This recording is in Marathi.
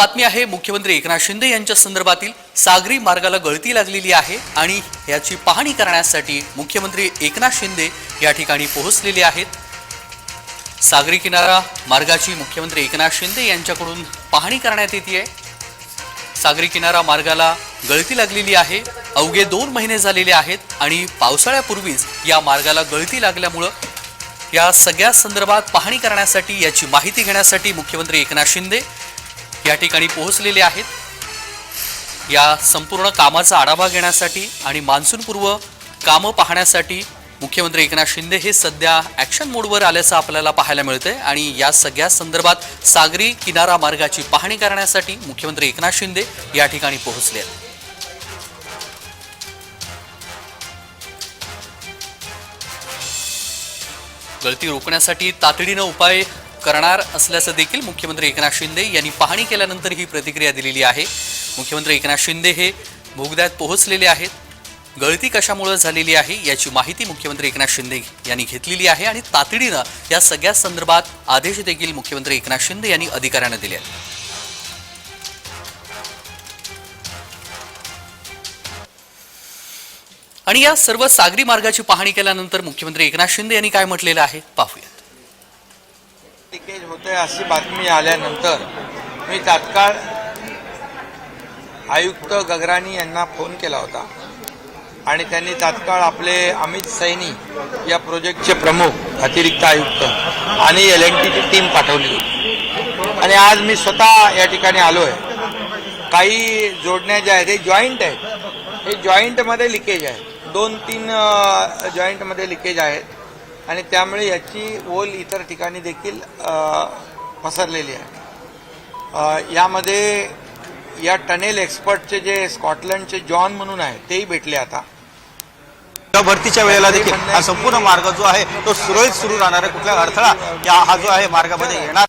बातमी आहे मुख्यमंत्री एकनाथ शिंदे यांच्या संदर्भातील सागरी मार्गाला गळती लागलेली आहे आणि याची पाहणी करण्यासाठी मुख्यमंत्री एकनाथ शिंदे या ठिकाणी पोहोचलेले आहेत. सागरी किनारा मार्गाची मुख्यमंत्री एकनाथ शिंदे यांच्याकडून पाहणी करण्यात येते आहे. सागरी किनारा मार्गाला गळती लागलेली आहे अवघे दोन महिने झालेले आहेत आणि पावसाळ्यापूर्वीच या मार्गाला गळती लागल्यामुळं या सगळ्या संदर्भात पाहणी करण्यासाठी याची माहिती घेण्यासाठी मुख्यमंत्री एकनाथ शिंदे या ठिकाणी पोहोचलेले आहेत. या संपूर्ण कामाचा आढावा घेण्यासाठी आणि मान्सूनपूर्व कामं पाहण्यासाठी मुख्यमंत्री एकनाथ शिंदे हे सध्या ॲक्शन मोडवर आल्याचं आपल्याला पाहायला मिळतंय आणि या सगळ्या संदर्भात सागरी किनारा मार्गाची पाहणी करण्यासाठी मुख्यमंत्री एकनाथ शिंदे या ठिकाणी पोहोचले आहेत. गळती रोखण्यासाठी तातडीनं उपाय करणार असल्याचं देखील मुख्यमंत्री एकनाथ शिंदे यांनी पाहणी केल्यानंतर ही प्रतिक्रिया दिलेली आहे. मुख्यमंत्री एकनाथ शिंदे हे बोगद्यात पोहोचलेले आहेत. गळती कशामुळे झालेली आहे याची माहिती मुख्यमंत्री एकनाथ शिंदे यांनी घेतलेली आहे आणि तातडीनं या सगळ्या संदर्भात आदेश देखील मुख्यमंत्री एकनाथ शिंदे यांनी अधिकाऱ्यांना दिले आहेत. आणि या सर्व सागरी मार्गाची पाहणी केल्यानंतर मुख्यमंत्री एकनाथ शिंदे यांनी काय म्हटलेलं आहे? पाहूयात. लिकेज अशी बातमी आल्यानंतर मी तात्काळ आयुक्त गगरानी यांना फोन केला होता. आणि त्यांनी तात्काळ आपले अमित सैनी या प्रोजेक्टचे प्रमुख अतिरिक्त आयुक्त आणि एल एन टीची टीम पाठवली आणि आज मी स्वतः या ठिकाणी आलो आहे काही जोडण्या ज्या आहेत हे जॉईंट आहेत. हे जॉईंटमध्ये लिकेज आहे दोन तीन जॉईंटमध्ये लिकेज आहेत. आणि त्यामुळे याची ओल इतर ठिकाणी देखील पसरलेली आहे. यामध्ये या टनेल एक्सपर्टचे जे स्कॉटलंडचे जॉन म्हणून आहे तेही भेटले आता. भरतीच्या वेळेला देखील हा संपूर्ण मार्ग जो आहे तो सुरळीत सुरू राहणार आहे. कुठला अडथळा या हा जो आहे मार्गामध्ये येणार